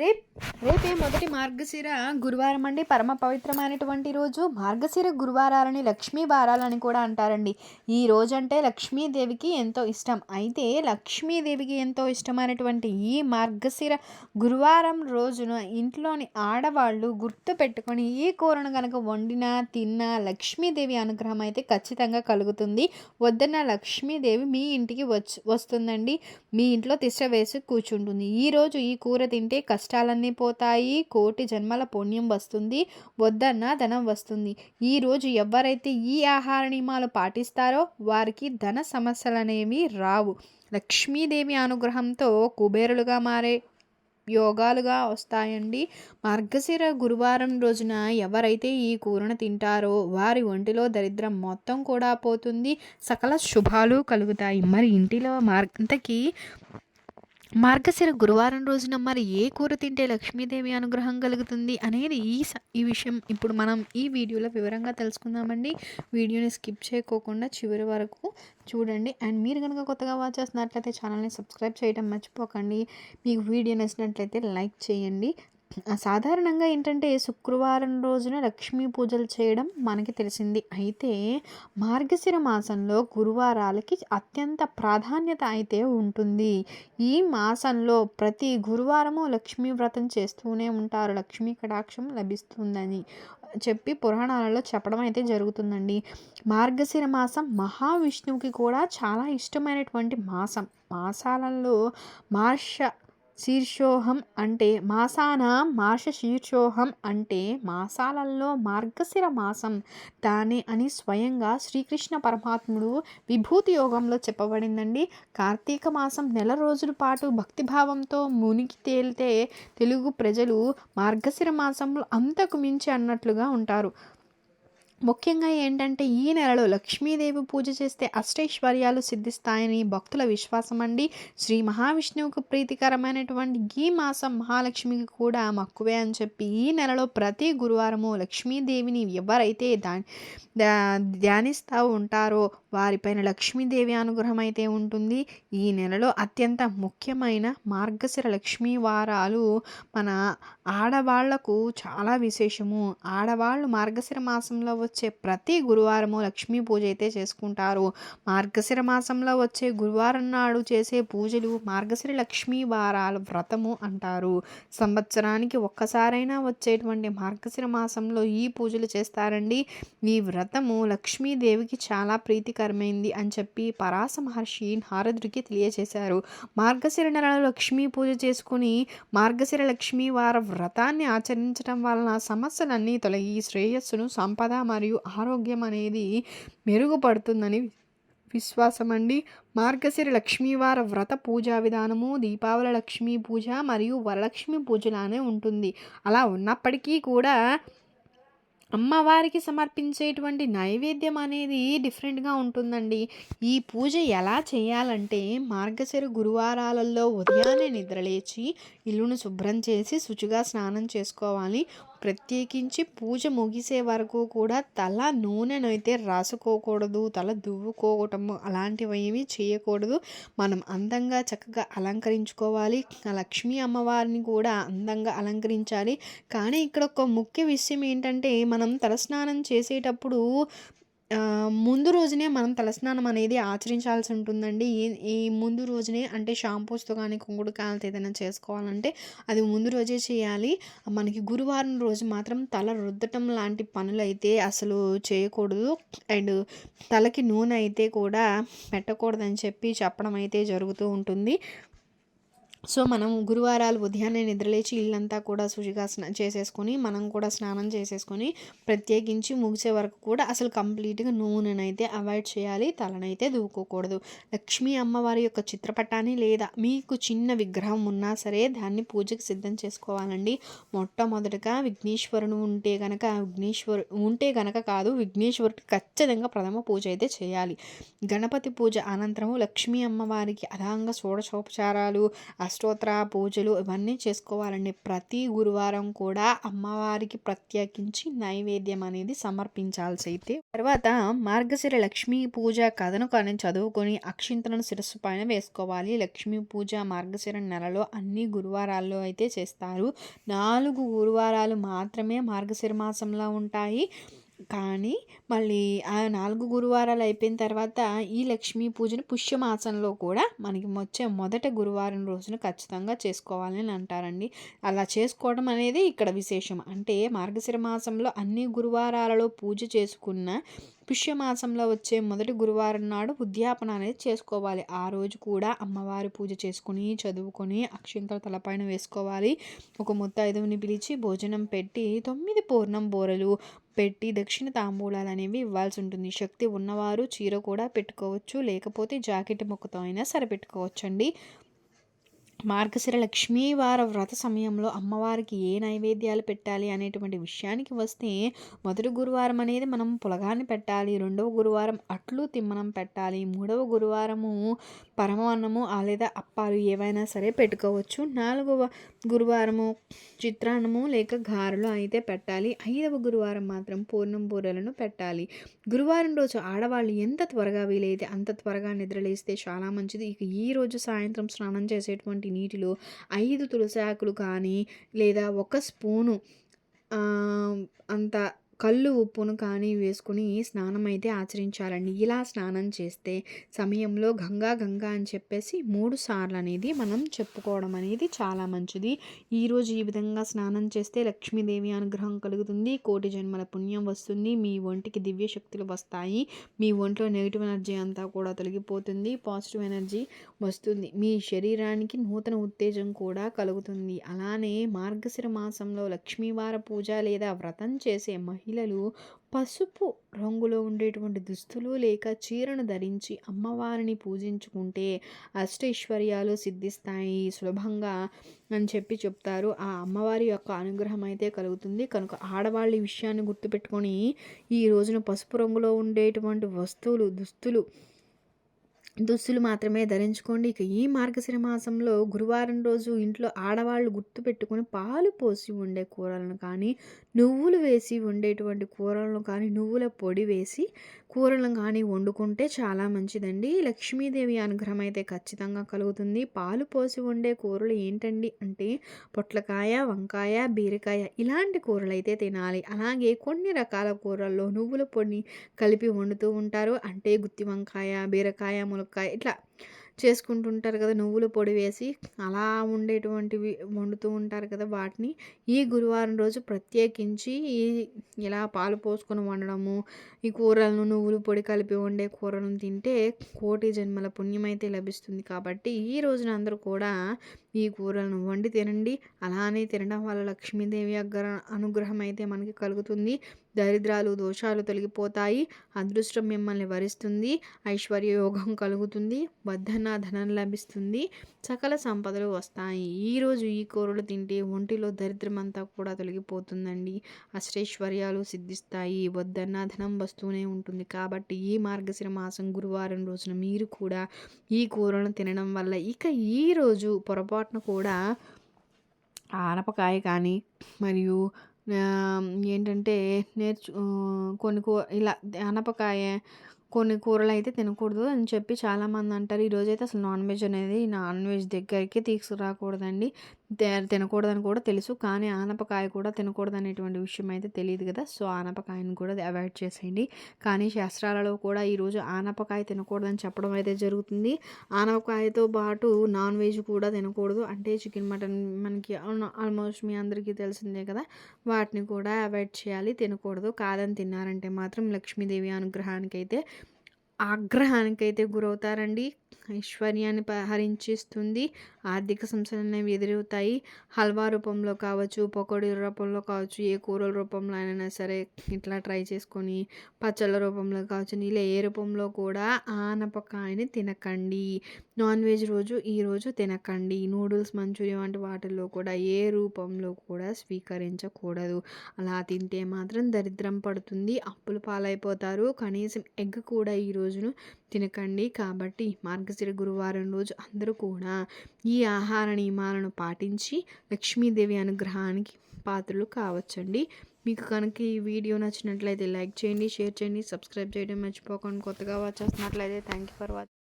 Rape రేపే మొదటి మార్గశిర గురువారం అండి. పరమ పవిత్రమైనటువంటి రోజు. మార్గశిర గురువారాలని లక్ష్మీ వారాలని కూడా అంటారండి. ఈ రోజంటే లక్ష్మీదేవికి ఎంతో ఇష్టం. అయితే లక్ష్మీదేవికి ఎంతో ఇష్టమైనటువంటి ఈ మార్గశిర గురువారం రోజున ఇంట్లోని ఆడవాళ్ళు గుర్తు పెట్టుకొని ఈ కూరను కనుక వండినా తిన్నా లక్ష్మీదేవి అనుగ్రహం అయితే ఖచ్చితంగా కలుగుతుంది. వద్దన్న లక్ష్మీదేవి మీ ఇంటికి వచ్చి వస్తుందండి. మీ ఇంట్లో తిష్ట వేసి కూర్చుంటుంది. ఈరోజు ఈ కూర తింటే కష్టం కష్టాలన్నీ పోతాయి కోటి జన్మల పుణ్యం వస్తుంది వద్దన్న ధనం వస్తుంది. ఈరోజు ఎవరైతే ఈ ఆహార నియమాలు పాటిస్తారో వారికి ధన సమస్యలు అనేవి రావు. లక్ష్మీదేవి అనుగ్రహంతో కుబేరులుగా మారే యోగాలుగా వస్తాయండి. మార్గశిర గురువారం రోజున ఎవరైతే ఈ కూరను తింటారో వారి ఒంటిలో దరిద్రం మొత్తం కూడా పోతుంది. సకల శుభాలు కలుగుతాయి. మరి ఇంటిలో మార్గంతకి మార్గశిర గురువారం రోజున మరి ఏ కూర తింటే లక్ష్మీదేవి అనుగ్రహం కలుగుతుంది అనేది ఈ స- ఈ విషయం ఇప్పుడు మనం ఈ వీడియోలో వివరంగా తెలుసుకుందామండి. వీడియోని స్కిప్ చేయకోకుండా చివరి వరకు చూడండి. అండ్ మీరు కనుక కొత్తగా వాచ్ చేస్తున్నట్లయితే ఛానల్ని సబ్స్క్రైబ్ చేయడం మర్చిపోకండి. మీకు వీడియో నచ్చినట్లయితే లైక్ చేయండి. సాధారణంగా ఏంటంటే శుక్రవారం రోజున లక్ష్మీ పూజలు చేయడం మనకి తెలిసింది. అయితే మార్గశిర మాసంలో గురువారాలకి అత్యంత ప్రాధాన్యత అయితే ఉంటుంది. ఈ మాసంలో ప్రతి గురువారము లక్ష్మీ వ్రతం చేస్తూనే ఉంటారు. లక్ష్మీ కటాక్షం లభిస్తుందని చెప్పి పురాణాలలో చెప్పడం అయితే జరుగుతుందండి. మార్గశిర మాసం మహావిష్ణువుకి కూడా చాలా ఇష్టమైనటువంటి మాసం. మాసాలలో మార్ష శీర్షోహం అంటే మాసాన మాస శీర్షోహం అంటే మాసాలలో మార్గశిర మాసం. దాని అని స్వయంగా శ్రీకృష్ణ పరమాత్ముడు విభూతి యోగంలో చెప్పబడిందండి. కార్తీక మాసం నెల రోజుల పాటు భక్తిభావంతో మునిగి తేలితే తెలుగు ప్రజలు మార్గశిర మాసంలో అంతకు మించి అన్నట్లుగా ఉంటారు. ముఖ్యంగా ఏంటంటే ఈ నెలలో లక్ష్మీదేవి పూజ చేస్తే అష్టైశ్వర్యాలు సిద్ధిస్తాయని భక్తుల విశ్వాసం అండి. శ్రీ మహావిష్ణువుకు ప్రీతికరమైనటువంటి ఈ మాసం మహాలక్ష్మికి కూడా మక్కువే అని చెప్పి ఈ నెలలో ప్రతి గురువారము లక్ష్మీదేవిని ఎవరైతే దా ధ్యానిస్తూ ఉంటారో వారిపైన లక్ష్మీదేవి అనుగ్రహం అయితే ఉంటుంది. ఈ నెలలో అత్యంత ముఖ్యమైన మార్గశిర లక్ష్మీ వారాలు మన ఆడవాళ్ళకు చాలా విశేషము. ఆడవాళ్ళు మార్గశిర మాసంలో వచ్చే ప్రతి గురువారము లక్ష్మీ పూజ అయితే చేసుకుంటారు. మార్గశిర మాసంలో వచ్చే గురువారం నాడు చేసే పూజలు మార్గశిర లక్ష్మీ వారాల వ్రతము అంటారు. సంవత్సరానికి ఒక్కసారైనా వచ్చేటువంటి మార్గశిర మాసంలో ఈ పూజలు చేస్తారండి. ఈ వ్రతము లక్ష్మీదేవికి చాలా ప్రీతికరమైంది అని చెప్పి పరాశ మహర్షి నారదుడికి తెలియజేశారు. మార్గశిర నెలలో లక్ష్మీ పూజ చేసుకుని మార్గశిర లక్ష్మీ వార వ్రతాన్ని ఆచరించడం వలన సమస్యలన్నీ తొలగి శ్రేయస్సును సంపద మరియు మరియు ఆరోగ్యం అనేది మెరుగుపడుతుందని విశ్వాసం అండి మార్గశిర లక్ష్మీవార వ్రత పూజా విధానము దీపావళి లక్ష్మీ పూజ మరియు వరలక్ష్మి పూజలానే ఉంటుంది. అలా ఉన్నప్పటికీ కూడా అమ్మవారికి సమర్పించేటువంటి నైవేద్యం అనేది డిఫరెంట్గా ఉంటుందండి. ఈ పూజ ఎలా చేయాలంటే మార్గశిర గురువారాలలో ఉదయాన్నే నిద్రలేచి ఇల్లును శుభ్రం చేసి శుచిగా స్నానం చేసుకోవాలి. ప్రత్యేకించి పూజ ముగిసే వరకు కూడా తల నూనెనైతే రాసుకోకూడదు తల దువ్వుకోవటము అలాంటివి ఏమీ చేయకూడదు. మనం అందంగా చక్కగా అలంకరించుకోవాలి. ఆ లక్ష్మీ అమ్మవారిని కూడా అందంగా అలంకరించాలి. కానీ ఇక్కడ ఒక ముఖ్య విషయం ఏంటంటే మనం తలస్నానం చేసేటప్పుడు ముందు రోజునే మనం తలస్నానం అనేది ఆచరించాల్సి ఉంటుందండి. ఈ ఈ ముందు రోజునే అంటే షాంపూస్తో కానీ కుంకుడుకాయలతో ఏదైనా చేసుకోవాలంటే అది ముందు రోజే చేయాలి. మనకి గురువారం రోజు మాత్రం తల రుద్దటం లాంటి పనులు అయితే అసలు చేయకూడదు. అండ్ తలకి నూనె అయితే కూడా పెట్టకూడదని చెప్పి చెప్పడం అయితే జరుగుతూ ఉంటుంది. సో మనం గురువారాలు ఉదయాన్నే నిద్రలేచి ఇల్లంతా కూడా శుచిగా స్నా చేసేసుకొని మనం కూడా స్నానం చేసేసుకొని ప్రత్యేకించి ముగిసే వరకు కూడా అసలు కంప్లీట్గా నూనెనైతే అవాయిడ్ చేయాలి తలనైతే దూకోకూడదు. లక్ష్మీ అమ్మవారి యొక్క చిత్రపటాన్ని లేదా మీకు చిన్న విగ్రహం ఉన్నా సరే దాన్ని పూజకి సిద్ధం చేసుకోవాలండి. మొట్టమొదటగా విఘ్నేశ్వరుని ఉంటే గనక విఘ్నేశ్వరు ఉంటే గనక కాదు విఘ్నేశ్వరుడికి ఖచ్చితంగా ప్రథమ పూజ అయితే చేయాలి. గణపతి పూజ అనంతరం లక్ష్మీ అమ్మవారికి అదాంగ షోడశోపచారాలు అష్టోత్తర పూజలు ఇవన్నీ చేసుకోవాలండి. ప్రతి గురువారం కూడా అమ్మవారికి ప్రత్యేకించి నైవేద్యం అనేది సమర్పించాల్సి అయితే తర్వాత మార్గశిర లక్ష్మీ పూజ కథను కానీ చదువుకొని అక్షింతలను శిరస్సు పైన వేసుకోవాలి. లక్ష్మీ పూజ మార్గశిర నెలలో అన్ని గురువారాల్లో అయితే చేస్తారు. నాలుగు గురువారాలు మాత్రమే మార్గశిర మాసంలో ఉంటాయి. కానీ మళ్ళీ ఆ నాలుగు గురువారాలు అయిపోయిన తర్వాత ఈ లక్ష్మీ పూజను పుష్యమాసంలో కూడా మనకి వచ్చే మొదట గురువారం రోజున ఖచ్చితంగా చేసుకోవాలని అంటారండి. అలా చేసుకోవడం అనేది ఇక్కడ విశేషం. అంటే మార్గశిర మాసంలో అన్ని గురువారాలలో పూజ చేసుకున్న పుష్యమాసంలో వచ్చే మొదటి గురువారం నాడు ఉద్యాపన అనేది చేసుకోవాలి. ఆ రోజు కూడా అమ్మవారి పూజ చేసుకుని చదువుకొని అక్షింతలు తలపైన వేసుకోవాలి. ఒక ముత్తైదువుని పిలిచి భోజనం పెట్టి తొమ్మిది పూర్ణం బోరలు పెట్టి దక్షిణ తాంబూలాలు అనేవి ఇవ్వాల్సి ఉంటుంది. శక్తి ఉన్నవారు చీర కూడా పెట్టుకోవచ్చు. లేకపోతే జాకెట్ ముక్కతో అయినా సరిపెట్టుకోవచ్చండి. మార్గశిర లక్ష్మీవార వ్రత సమయంలో అమ్మవారికి ఏ నైవేద్యాలు పెట్టాలి అనేటువంటి విషయానికి వస్తే మొదటి గురువారం అనేది మనం పులగాన్ని పెట్టాలి రెండవ గురువారం అట్లు తిమ్మనం పెట్టాలి మూడవ గురువారము పరమాన్నము లేదా అప్పాలు ఏవైనా సరే పెట్టుకోవచ్చు. నాలుగవ గురువారము చిత్రాన్నము లేక గారెలు అయితే పెట్టాలి. ఐదవ గురువారం మాత్రం పూర్ణం బూరెలను పెట్టాలి. గురువారం రోజు ఆడవాళ్ళు ఎంత త్వరగా వీలైతే అంత త్వరగా నిద్రలేస్తే చాలా మంచిది. ఇక ఈ రోజు సాయంత్రం స్నానం చేసేటువంటి నీటిలో ఐదు తులసి ఆకులు కానీ లేదా ఒక స్పూను అంత కళ్ళు ఉప్పును కానీ వేసుకుని స్నానం అయితే ఆచరించాలండి. ఇలా స్నానం చేస్తే సమయంలో గంగా గంగా అని చెప్పేసి మూడు సార్లు అనేది మనం చెప్పుకోవడం అనేది చాలా మంచిది. ఈరోజు ఈ విధంగా స్నానం చేస్తే లక్ష్మీదేవి అనుగ్రహం కలుగుతుంది కోటి జన్మల పుణ్యం వస్తుంది మీ ఒంటికి దివ్య శక్తులు వస్తాయి మీ ఒంట్లో నెగిటివ్ ఎనర్జీ అంతా కూడా తొలగిపోతుంది పాజిటివ్ ఎనర్జీ వస్తుంది. మీ శరీరానికి నూతన ఉత్తేజం కూడా కలుగుతుంది. అలానే మార్గశిర మాసంలో లక్ష్మీవార పూజ లేదా వ్రతం చేసే మహిళలు పసుపు రంగులో ఉండేటువంటి దుస్తులు లేక చీరను ధరించి అమ్మవారిని పూజించుకుంటే అష్టైశ్వర్యాలు సిద్ధిస్తాయి. సులభంగా అని చెప్పి చెప్తారు. ఆ అమ్మవారి యొక్క అనుగ్రహం అయితే కలుగుతుంది. కనుక ఆడవాళ్ళ విషయాన్ని గుర్తుపెట్టుకొని ఈ రోజున పసుపు రంగులో ఉండేటువంటి వస్తువులు దుస్తులు దుస్తులు మాత్రమే ధరించుకోండి. ఇక ఈ మార్గశిర మాసంలో గురువారం రోజు ఇంట్లో ఆడవాళ్ళు గుర్తుపెట్టుకుని పాలు పోసి ఉండే కూరలను కానీ నువ్వులు వేసి ఉండేటువంటి కూరలను కానీ నువ్వుల పొడి వేసి కూరలను కానీ వండుకుంటే చాలా మంచిదండి. లక్ష్మీదేవి అనుగ్రహం అయితే ఖచ్చితంగా కలుగుతుంది. పాలు పోసి వండే కూరలు ఏంటండి అంటే పొట్లకాయ వంకాయ బీరకాయ ఇలాంటి కూరలు అయితే తినాలి. అలాగే కొన్ని రకాల కూరల్లో నువ్వుల పొడిని కలిపి వండుతూ ఉంటారు. అంటే గుత్తి వంకాయ బీరకాయ ములక్కాయ ఇట్లా చేసుకుంటుంటారు కదా నువ్వుల పొడి వేసి అలా ఉండేటువంటివి వండుతూ ఉంటారు కదా వాటిని. ఈ గురువారం రోజు ప్రత్యేకించి ఈ ఇలా పాలు పోసుకొని వండడము ఈ కూరలను నువ్వుల పొడి కలిపి వండే కూరలను తింటే కోటి జన్మల పుణ్యమైతే లభిస్తుంది. కాబట్టి ఈ రోజున అందరూ కూడా ఈ కూరలను వండి తినండి. అలానే తినడం వల్ల లక్ష్మీదేవి అనుగ్రహం అయితే మనకి కలుగుతుంది. దరిద్రాలు దోషాలు తొలగిపోతాయి. అదృష్టం మిమ్మల్ని వరిస్తుంది. ఐశ్వర్య యోగం కలుగుతుంది. వద్దన ధనం లభిస్తుంది. సకల సంపదలు వస్తాయి. ఈరోజు ఈ కూరలు తింటే ఒంటిలో దరిద్రం అంతా కూడా తొలగిపోతుందండి. అష్టైశ్వర్యాలు సిద్ధిస్తాయి. వద్దన్న ధనం వస్తూనే ఉంటుంది. కాబట్టి ఈ మార్గశిర మాసం గురువారం రోజున మీరు కూడా ఈ కూరలను తినడం వల్ల ఇక ఈరోజు పొరపాటున కూడా ఆనపకాయ కానీ మరియు ఏంటంటే నేర్చు కొన్ని కూ ఇలా ఆనపకాయ కొన్ని కూరలు అయితే తినకూడదు అని చెప్పి చాలామంది అంటారు. ఈరోజైతే అసలు నాన్ వెజ్ అనేది నాన్ వెజ్ దగ్గరికి తీసుకురాకూడదండి. తినకూడదని కూడా తెలుసు. కానీ ఆనపకాయ కూడా తినకూడదు అనేటువంటి విషయం అయితే తెలియదు కదా. సో ఆనపకాయను కూడా అవాయిడ్ చేసేయండి. కానీ శాస్త్రాలలో కూడా ఈరోజు ఆనపకాయ తినకూడదని చెప్పడం అయితే జరుగుతుంది. ఆనపకాయతో పాటు నాన్ వెజ్ కూడా తినకూడదు. అంటే చికెన్ మటన్ మనకి ఆల్మోస్ట్ మీ అందరికీ తెలిసిందే కదా. వాటిని కూడా అవాయిడ్ చేయాలి. తినకూడదు. కాదని తిన్నారంటే మాత్రం లక్ష్మీదేవి అనుగ్రహానికి అయితే ఆగ్రహానికైతే గురవుతారండి. ఐశ్వర్యాన్ని హరించిస్తుంది ఆర్థిక సమస్యలు అనేవి ఎదురవుతాయి. హల్వా రూపంలో కావచ్చు పకోడీల రూపంలో కావచ్చు ఏ కూరల రూపంలో అయినా సరే ఇట్లా ట్రై చేసుకొని పచ్చళ్ళ రూపంలో కావచ్చు ఇలా ఏ రూపంలో కూడా ఆనపకాయని తినకండి. నాన్ వెజ్ రోజు ఈరోజు తినకండి. నూడిల్స్ మంచూరియా వంటి వాటిల్లో కూడా ఏ రూపంలో కూడా స్వీకరించకూడదు. అలా తింటే మాత్రం దరిద్రం పడుతుంది. అప్పులు పాలైపోతారు. కనీసం ఎగ్ కూడా ఈరోజు రోజును తినకండి. కాబట్టి మార్గశిర గురువారం రోజు అందరూ కూడా ఈ ఆహార నియమాలను పాటించి లక్ష్మీదేవి అనుగ్రహానికి పాత్రలు కావచ్చండి. మీకు కనుక ఈ వీడియో నచ్చినట్లయితే లైక్ చేయండి షేర్ చేయండి సబ్స్క్రైబ్ చేయడం మర్చిపోకండి. కొత్తగా వాచ్ చేస్తున్నట్లయితే థ్యాంక్ యూ ఫర్ వాచింగ్